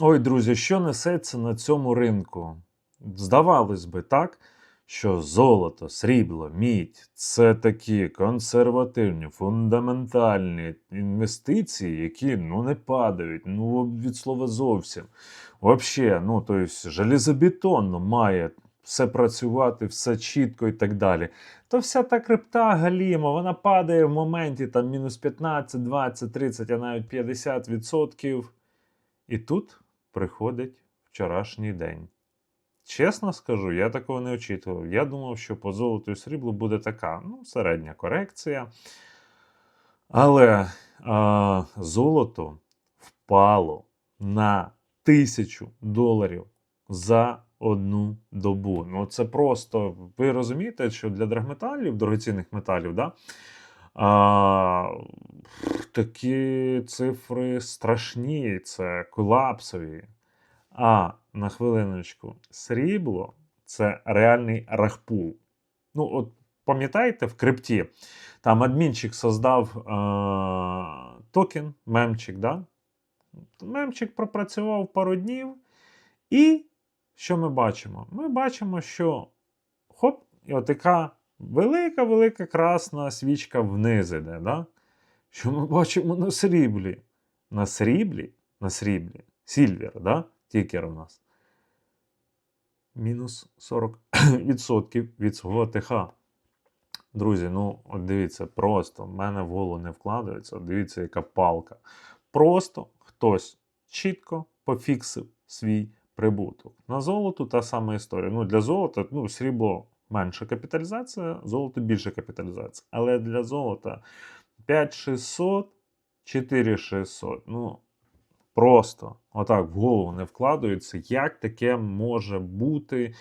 Ой, друзі, що несеться на цьому ринку? Здавалось би, так, що золото, срібло, мідь це такі консервативні, фундаментальні інвестиції, які ну, не падають, ну від слова зовсім. Взагалі, ну, тобто, железобетонно має все працювати, все чітко і так далі. То вся та крипта галіма, вона падає в моменті там мінус 15, 20, 30, а навіть 50%. І тут приходить вчорашній день. Чесно скажу, я такого не очікував. Я думав, що по золоту і сріблу буде така ну, середня корекція. Але а, золото впало на тисячу доларів за одну добу. Ну, це просто, ви розумієте, що для драгметалів, дорогоцінних металів, да, а, такі цифри страшні, це колапсові. А на хвилиночку, срібло це реальний рахпул. Ну, от пам'ятаєте, в крипті там адмінчик создав е- токен, мемчик, да? Мемчик пропрацював пару днів. І що ми бачимо? Ми бачимо, що хоп, і отака велика-велика красна свічка вниз іде. Да? Що ми бачимо на сріблі? На сріблі, на сріблі, сільвер, да? тікер у нас. Мінус 40% від свого ТХ. Друзі, ну от дивіться, просто в мене в голову не вкладається. От дивіться, яка палка. Просто хтось чітко пофіксив свій прибуток. На золоту та сама історія. Ну, для золота, ну, срібло менша капіталізація, золото більша капіталізація. Але для золота 5600, 4600. Ну, просто отак в голову не вкладаються, як таке може бути.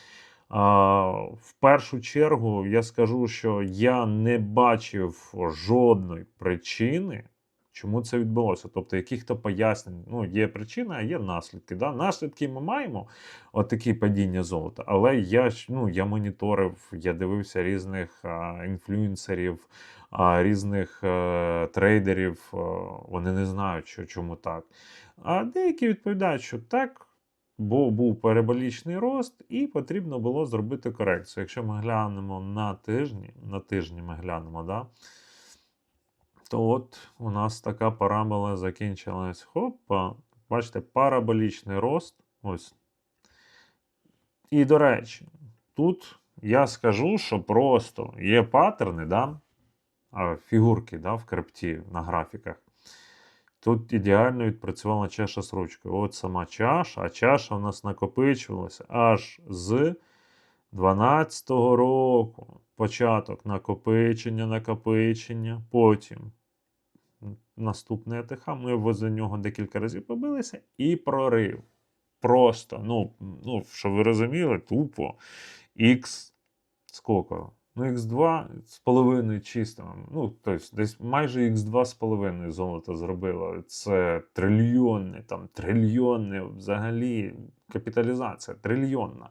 А, в першу чергу я скажу, що я не бачив жодної причини, чому це відбулося. Тобто, яких-то пояснень. Ну, є причина, а є наслідки. Да? Наслідки ми маємо отакі падіння золота. Але я ну, я моніторив, я дивився різних а, інфлюенсерів, а, різних а, трейдерів. А, вони не знають, що, чому так. А деякі відповідають, що так, бо був переболічний рост, і потрібно було зробити корекцію. Якщо ми глянемо на тижні, на тижні ми глянемо, да, то от у нас така парабола закінчилась. Хопа, бачите, параболічний рост. Ось. І, до речі, тут я скажу, що просто є паттерни, да, фігурки да, в крипті на графіках. Тут ідеально відпрацювала чаша з ручкою. От сама чаша, а чаша у нас накопичувалася аж з 12-го року. Початок накопичення, накопичення. Потім наступний АТХ. Ми возле нього декілька разів побилися і прорив. Просто, ну, ну щоб ви розуміли, тупо Х скільки? Ну, Х2 з половиною чисто. Ну, тобто, десь майже Х2 з половиною золото зробило. Це трильйонне, там, трильйонне взагалі капіталізація, трильйонна.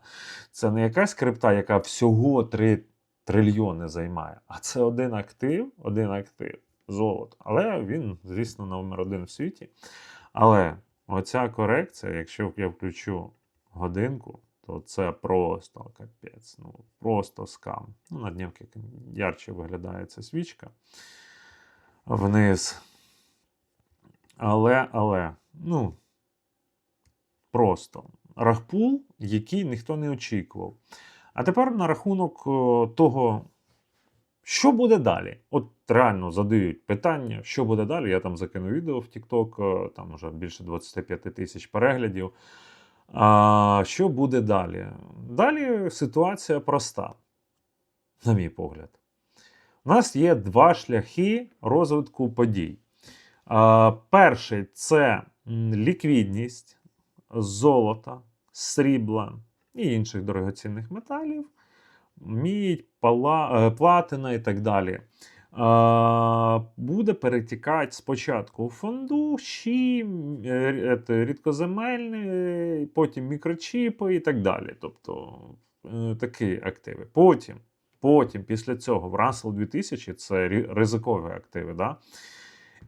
Це не якась крипта, яка всього 3 трильйони займає, а це один актив, один актив золото. Але він, звісно, номер один в світі. Але оця корекція, якщо я включу годинку, то це просто капець. Ну, просто скам. Ну, на днівки ярче виглядає ця свічка вниз. Але, але, ну, просто рахпул, який ніхто не очікував. А тепер на рахунок того, що буде далі? От реально задають питання, що буде далі. Я там закину відео в TikTok, там вже більше 25 тисяч переглядів. А що буде далі? Далі ситуація проста, на мій погляд. У нас є два шляхи розвитку подій. Перший це ліквідність золота, срібла і інших дорогоцінних металів, мідь, пала, платина і так далі. Буде перетікати спочатку у фонду, щі, рідкоземельні, потім мікрочіпи і так далі. Тобто е, такі активи. Потім, потім після цього в Russell 2000 це ризикові активи. Да?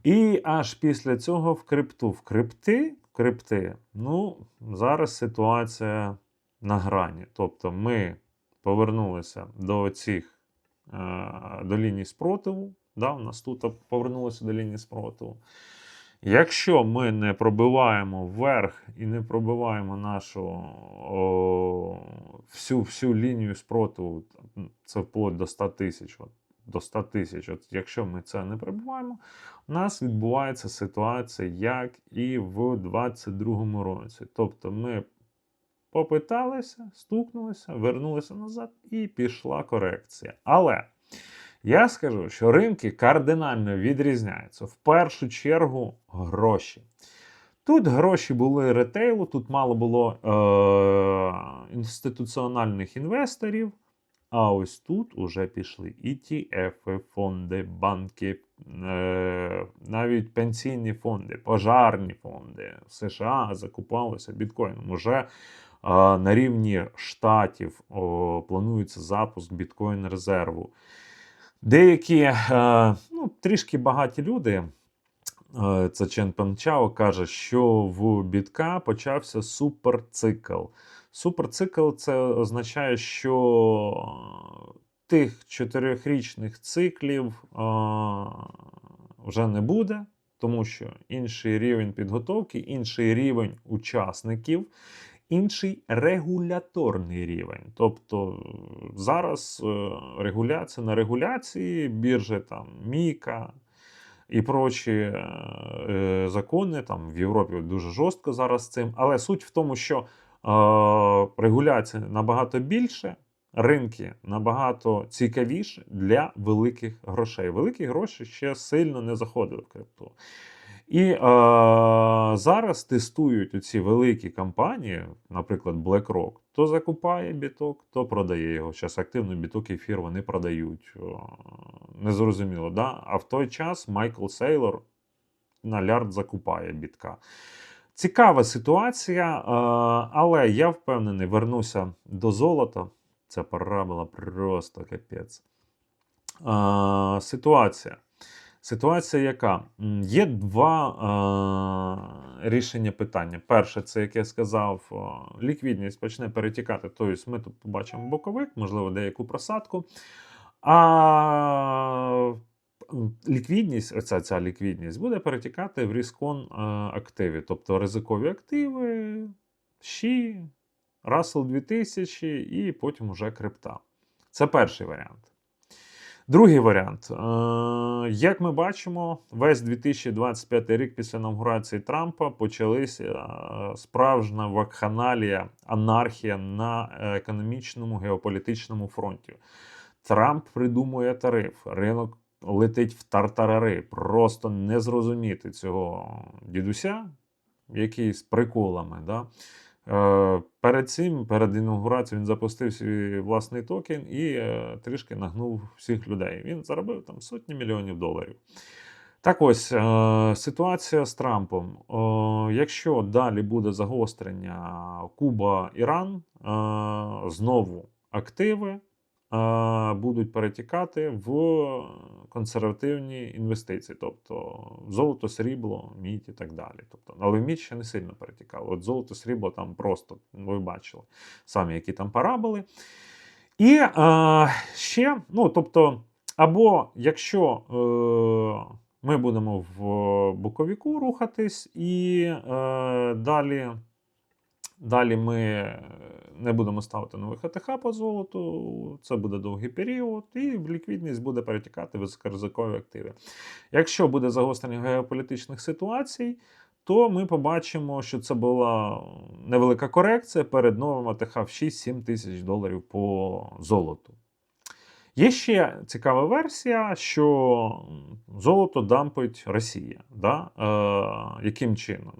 І аж після цього в крипту. В крипти, крипти. Ну, зараз ситуація на грані. Тобто ми повернулися до цих е, до лінії спротиву. Да, у нас тут повернулося до лінії спротиву. Якщо ми не пробиваємо вверх і не пробиваємо нашу о, всю, всю лінію спротиву, це вплоть до 100 тисяч. До 100 тисяч. От якщо ми це не пробиваємо, у нас відбувається ситуація, як і в 2022 році. Тобто ми попиталися, стукнулися, вернулися назад і пішла корекція. Але я скажу, що ринки кардинально відрізняються. В першу чергу гроші. Тут гроші були ретейлу, тут мало було е- інституціональних інвесторів. А ось тут уже пішли ETF, фонди, банки, е- навіть пенсійні фонди, пожарні фонди. В США закупалися біткоїном. Уже на рівні штатів планується запуск біткоін резерву. Деякі е, ну, трішки багаті люди, е, це Чен Пенчао, каже, що в бітка почався суперцикл. Суперцикл це означає, що тих чотирьохрічних циклів е, вже не буде, тому що інший рівень підготовки, інший рівень учасників інший регуляторний рівень. Тобто зараз е, регуляція на регуляції, біржі там Міка і прочі е, закони там в Європі дуже жорстко зараз з цим. Але суть в тому, що е, регуляція набагато більше. Ринки набагато цікавіші для великих грошей. Великі гроші ще сильно не заходили в крипту. І е, зараз тестують ці великі компанії, наприклад, BlackRock, то закупає біток, то продає його. Зараз активно біток ефір вони продають. Незрозуміло, да? А в той час Майкл Сейлор на лярд закупає бітка. Цікава ситуація, е, але я впевнений, вернуся до золота. Ця пора була просто капець. Е, ситуація. Ситуація яка? Є два е, рішення питання. Перше, це, як я сказав, ліквідність почне перетікати. Тобто ми тут побачимо боковик, можливо, деяку просадку. А ліквідність, оця ця ліквідність буде перетікати в різкон е, активі, тобто ризикові активи, щі, Russell 2000 і потім уже крипта. Це перший варіант. Другий варіант. Е, як ми бачимо, весь 2025 рік після інаугурації Трампа почалися е, справжня вакханалія, анархія на економічному геополітичному фронті. Трамп придумує тариф, ринок летить в тартарари. Просто не зрозуміти цього дідуся, який з приколами. Да? Е, перед цим, перед інаугурацією, він запустив свій власний токен і е, трішки нагнув всіх людей. Він заробив там сотні мільйонів доларів. Так ось е, ситуація з Трампом. Якщо далі буде загострення Куба-Іран, знову активи будуть перетікати в консервативні інвестиції, тобто золото, срібло, мідь і так далі. Тобто, Але мідь ще не сильно перетікало. От золото, срібло там просто, ви бачили самі, які там параболи. І а, ще, ну, тобто, або якщо е, ми будемо в боковіку рухатись і е, далі. Далі ми не будемо ставити нових АТХ по золоту, це буде довгий період, і в ліквідність буде перетікати високоризикові активи. Якщо буде загострення геополітичних ситуацій, то ми побачимо, що це була невелика корекція перед новим АТХ в 6-7 тисяч доларів по золоту. Є ще цікава версія, що золото дампить Росія. Да? Е, Яким чином?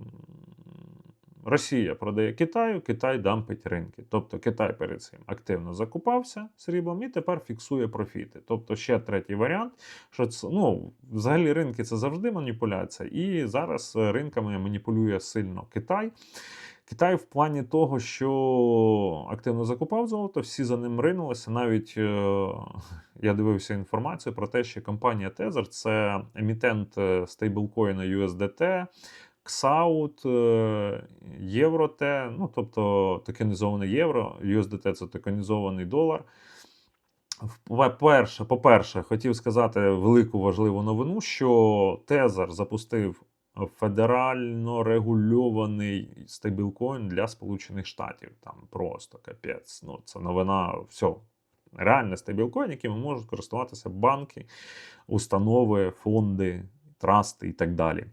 Росія продає Китаю, Китай дампить ринки. Тобто Китай перед цим активно закупався сріблом і тепер фіксує профіти. Тобто ще третій варіант, що це, ну, взагалі ринки це завжди маніпуляція, і зараз ринками маніпулює сильно Китай. Китай в плані того, що активно закупав золото, всі за ним ринулися. Навіть е я дивився інформацію про те, що компанія Tether – це емітент е, стейблкоїна USDT, Ксаут, е, Євроте, ну тобто токенізоване євро, USDT це токенізований долар. По-перше, по-перше, хотів сказати велику важливу новину, що Тезер запустив федерально регульований стейблкоін для Сполучених Штатів. Там просто капець. Ну, це новина, все. Реальний стейблкоін, яким можуть користуватися банки, установи, фонди, трасти і так далі.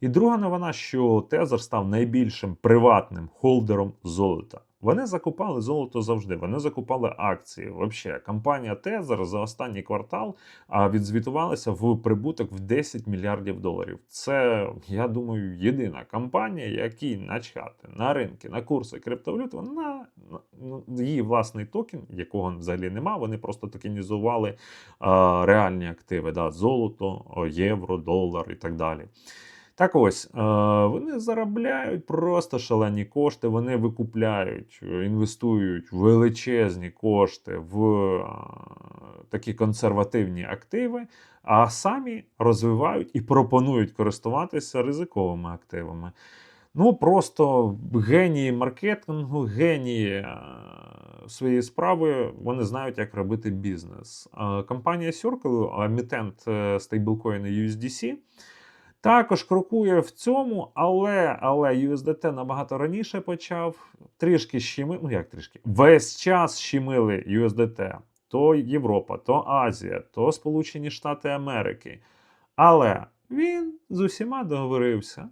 І друга новина, що Тезер став найбільшим приватним холдером золота. Вони закупали золото завжди. Вони закупали акції. Взагалі, компанія Тезер за останній квартал відзвітувалася в прибуток в 10 мільярдів доларів. Це, я думаю, єдина компанія, якій начхати на ринки, на курси криптовалют, вона ну, її власний токен, якого взагалі нема. Вони просто токенізували реальні активи, да, золото, євро, долар і так далі. Так ось, вони заробляють просто шалені кошти, вони викупляють, інвестують величезні кошти в такі консервативні активи, а самі розвивають і пропонують користуватися ризиковими активами. Ну, просто генії маркетингу, генії своєї справи, вони знають, як робити бізнес. Компанія Circle, емітент стейблкоїну USDC. Також крокує в цьому, але але USDT набагато раніше почав. Трішки щемили, ну як трішки, весь час щемили USDT. То Європа, то Азія, то Сполучені Штати Америки. Але він з усіма договорився.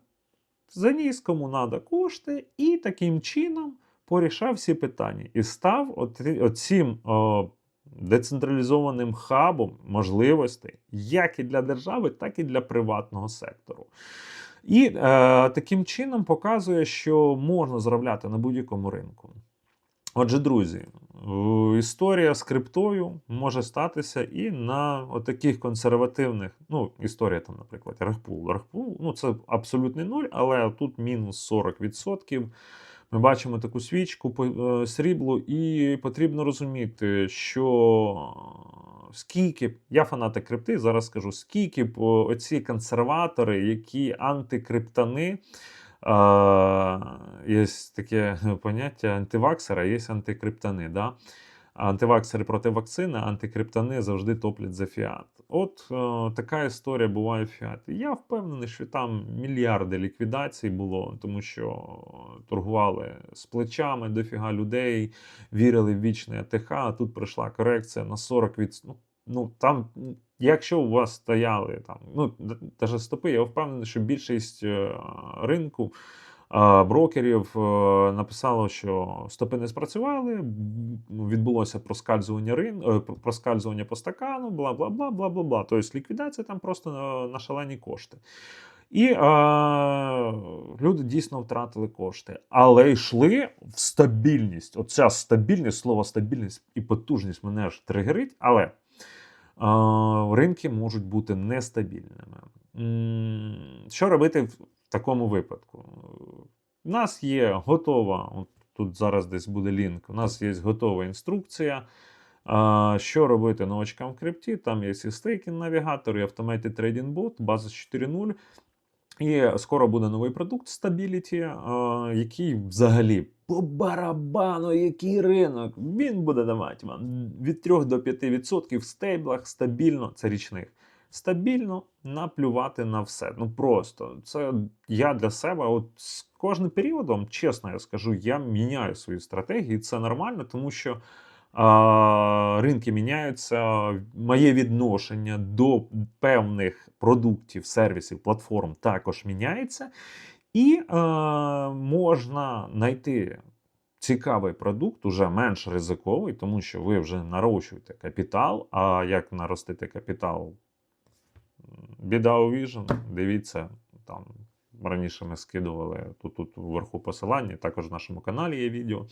Заніс кому надо кошти, і таким чином порішав всі питання. І став оцім децентралізованим хабом можливостей як і для держави, так і для приватного сектору. І е, таким чином показує, що можна заробляти на будь-якому ринку. Отже, друзі, історія з криптою може статися і на таких консервативних, ну, історія там, наприклад, Рахпул. Рахпул, ну це абсолютний нуль, але тут мінус 40%. Ми бачимо таку свічку е, сріблу, і потрібно розуміти, що скільки я фанатик крипти, зараз скажу, скільки б оці консерватори, які антикриптани. Є таке поняття антиваксера, є антикриптани. Да? Антиваксери проти вакцини, антикриптани завжди топлять за фіат. От е, така історія буває в фіат. Я впевнений, що там мільярди ліквідацій було, тому що торгували з плечами дофіга людей, вірили в вічний АТХ, а тут прийшла корекція на 40%. Ну, ну там, якщо у вас стояли там, ну навіть стопи, я впевнений, що більшість е, ринку брокерів е, написало, що стопи не спрацювали, відбулося проскальзування рин... Е, проскальзування по стакану, бла бла бла бла бла бла. Тобто ліквідація там просто на шалені кошти. І а, люди дійсно втратили кошти, але йшли в стабільність. Оця стабільність, слово стабільність і потужність мене аж тригерить, але а, ринки можуть бути нестабільними. Що робити в такому випадку? У нас є готова, от тут зараз десь буде лінк, у нас є готова інструкція. Що робити новачкам в крипті? Там є і стейкінг навігатор, і Automated Trading Bot, база 4.0. І скоро буде новий продукт Stability, який взагалі по барабану, який ринок, він буде давати вам від 3 до 5% в стейблах стабільно, це річних стабільно наплювати на все. Ну просто це я для себе, от з кожним періодом, чесно я скажу, я міняю свої стратегії. Це нормально, тому що. Ринки міняються, моє відношення до певних продуктів, сервісів, платформ також міняється, і а, можна знайти цікавий продукт, уже менш ризиковий, тому що ви вже нарощуєте капітал. А як наростити капітал Біда у Vision, дивіться, там раніше ми скидували тут тут вверху посилання, також в нашому каналі є відео.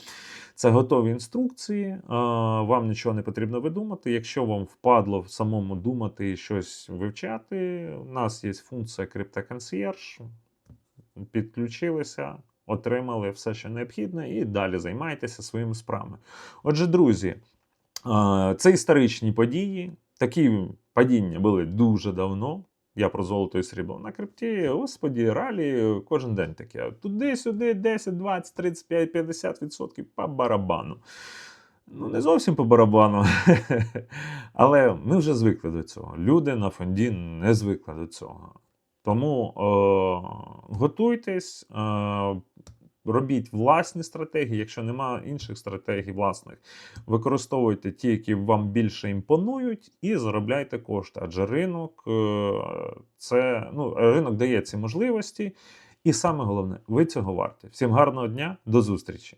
Це готові інструкції, вам нічого не потрібно видумати. Якщо вам впадло самому думати і щось вивчати, у нас є функція CryptoConcierge, підключилися. Отримали все, що необхідне, і далі займайтеся своїми справами. Отже, друзі, це історичні події. Такі падіння були дуже давно. Я про золото і срібло. На крипті, господі, ралі кожен день таке. Туди-сюди 10, 20, 35, 50 відсотків по барабану. Ну, не зовсім по барабану. Але ми вже звикли до цього. Люди на фонді не звикли до цього. Тому е, готуйтесь, е, робіть власні стратегії. Якщо немає інших стратегій власних, використовуйте ті, які вам більше імпонують, і заробляйте кошти. Адже ринок е, це ну, ринок дає ці можливості. І саме головне, ви цього варті. Всім гарного дня, до зустрічі!